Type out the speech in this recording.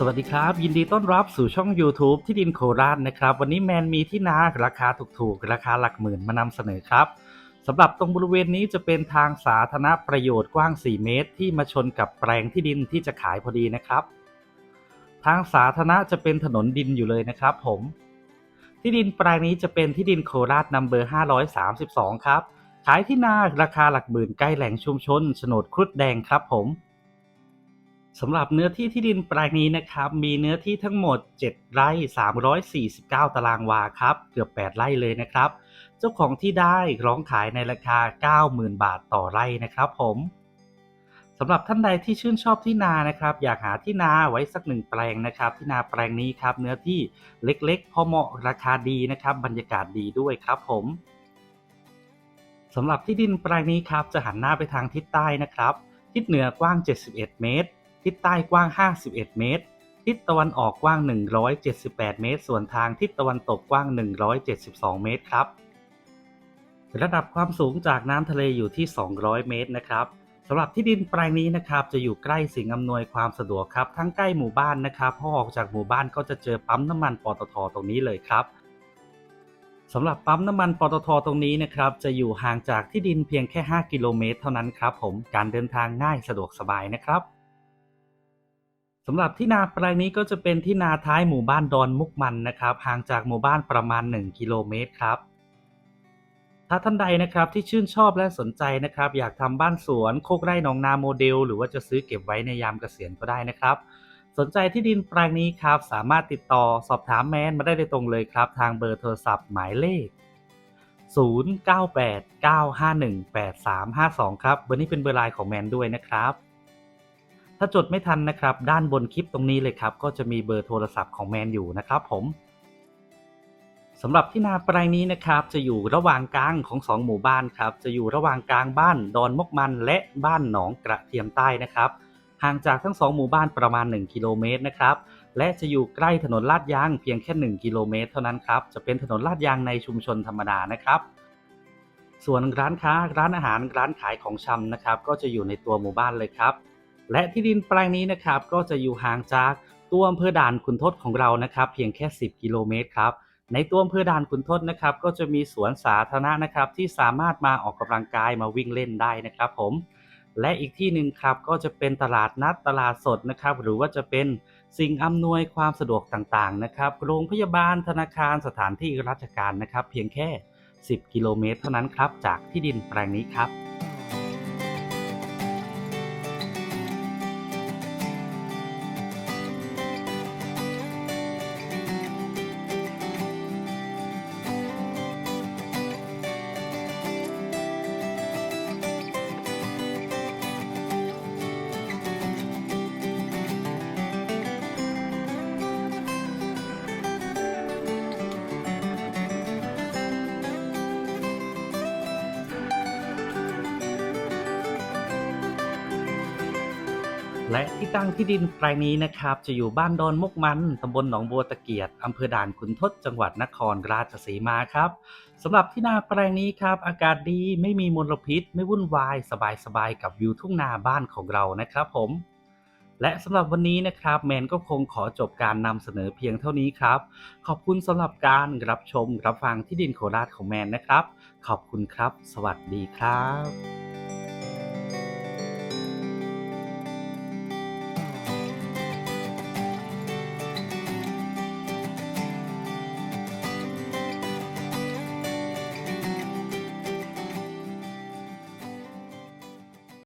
สวัสดีครับ ยินดีต้อนรับสู่ช่อง YouTube ที่ดินโคราชนะครับ วันนี้แมนมีที่นาราคาถูกๆ ราคาหลักหมื่นมานำเสนอครับสำหรับตรงบริเวณนี้จะเป็นทางสาธารณประโยชน์กว้าง 4 เมตร ที่มาชนกับแปลงที่ดินที่จะขายพอดีนะครับ ทางสาธารณะจะเป็นถนนดินอยู่เลยนะครับ ผม ที่ดินแปลงนี้จะเป็นที่ดินโคราชนัมเบอร์532 ครับ ขายที่นาราคาหลักหมื่นใกล้แหล่งชุมชนโฉนดครุฑแดงครับผม สำหรับเนื้อที่ที่ดินแปลงนี้นะครับ มีเนื้อที่ทั้งหมด 7 ไร่ 349 ตารางวาครับ เกือบ 8 ไร่เลยนะครับ เจ้าของที่ได้ร้องขายในราคา 90,000 บาทต่อไร่นะครับผมสำหรับท่านใดที่ชื่นชอบที่นานะครับ อยากหาที่นาไว้สักหนึ่งแปลงนะครับ ที่นาแปลงนี้ครับ เนื้อที่เล็กๆ พอเหมาะราคาดีนะครับ บรรยากาศดีด้วยครับผมสำหรับที่ดินแปลงนี้ครับ จะหันหน้าไปทางทิศใต้นะครับ ทิศเหนือกว้าง 71 เมตร ทิศใต้กว้าง 51 เมตร ทิศตะวันออกกว้าง 178 เมตร ส่วนทางทิศตะวันตกกว้าง 172 เมตรครับ ระดับความสูงจากน้ำทะเลอยู่ที่ 200 เมตรนะครับสำหรับที่ดินแปลงนี้นะครับจะอยู่ใกล้สิ่งอำนวยความสะดวกครับ ทั้งใกล้หมู่บ้านนะครับพอออกจากหมู่บ้านก็จะเจอปั๊มน้ำมันปตทตรงนี้เลยครับสำหรับปั๊มน้ำมันปตทตรงนี้นะครับจะอยู่ห่างจากที่ดินเพียงแค่ 5 กิโลเมตรเท่านั้นครับผมการเดินทางง่ายสะดวกสบายนะครับ สำหรับที่นาแปลงนี้ก็จะเป็นที่นาท้ายหมู่บ้านดอนมุกมันนะครับ ห่างจากหมู่บ้านประมาณ 1 กิโลเมตรครับ ถ้าท่านใดนะครับที่ชื่นชอบและสนใจนะครับ อยากทำบ้านสวนโคกไร่หนองนาโมเดล หรือว่าจะซื้อเก็บไว้ในยามเกษียณก็ได้นะครับ สนใจที่ดินแปลงนี้ครับ สามารถติดต่อสอบถามแมนมาได้โดยตรงเลยครับ ทางเบอร์โทรศัพท์หมายเลข 0989518352 ครับเบอร์นี้เป็นเบอร์ไลน์ของแมนด้วยนะครับ ถ้าจดไม่ทันนะครับ ด้านบนคลิปตรงนี้เลยครับ ก็จะมีเบอร์โทรศัพท์ของแมนอยู่นะครับผมสำหรับที่นาแปลงนี้นะครับ จะอยู่ระหว่างกลางของสองหมู่บ้านครับ จะอยู่ระหว่างกลางบ้านดอนมกมันและบ้านหนองกระเทียมใต้นะครับ ห่างจากทั้งสองหมู่บ้านประมาณ 1 กิโลเมตรนะครับ และจะอยู่ใกล้ถนนลาดยางเพียงแค่ 1 กิโลเมตร เท่านั้นครับ จะเป็นถนนลาดยางในชุมชนธรรมดานะครับ ส่วนร้านค้าร้านอาหารร้านขายของชำนะครับ ก็จะอยู่ในตัวหมู่บ้านเลยครับ และที่ดินแปลงนี้นะครับก็จะอยู่ห่างจากตัวอำเภอด่านขุนทดของเรานะครับเพียงแค่ 10 กิโลเมตรครับในตัวอำเภอด่านขุนทดนะครับก็จะมีสวนสาธารณะนะครับที่สามารถมาออกกำลังกายมาวิ่งเล่นได้นะครับผมและอีกที่หนึ่งครับก็จะเป็นตลาดนัดตลาดสดนะครับ หรือว่าจะเป็นสิ่งอำนวยความสะดวกต่างๆนะครับ โรงพยาบาลธนาคารสถานที่ราชการนะครับ เพียงแค่ 10 กิโลเมตรเท่านั้นครับ จากที่ดินแปลงนี้ครับ และที่ตั้งที่ดินแปลงนี้นะครับ จะอยู่บ้านดอนมกมันตำบลหนองบัวตะเกียดอำเภอด่านขุนทดจังหวัดนครราชสีมาครับสำหรับที่นาแปลงนี้ครับ อากาศดีไม่มีมลพิษ ไม่วุ่นวาย สบายๆกับวิวทุ่งนาบ้านของเรานะครับผมและสำหรับวันนี้นะครับแมนก็คงขอจบการนำเสนอเพียงเท่านี้ครับ ขอบคุณสำหรับการรับชมรับฟังที่ดินโคราชของแมนนะครับ ขอบคุณครับ สวัสดีครับ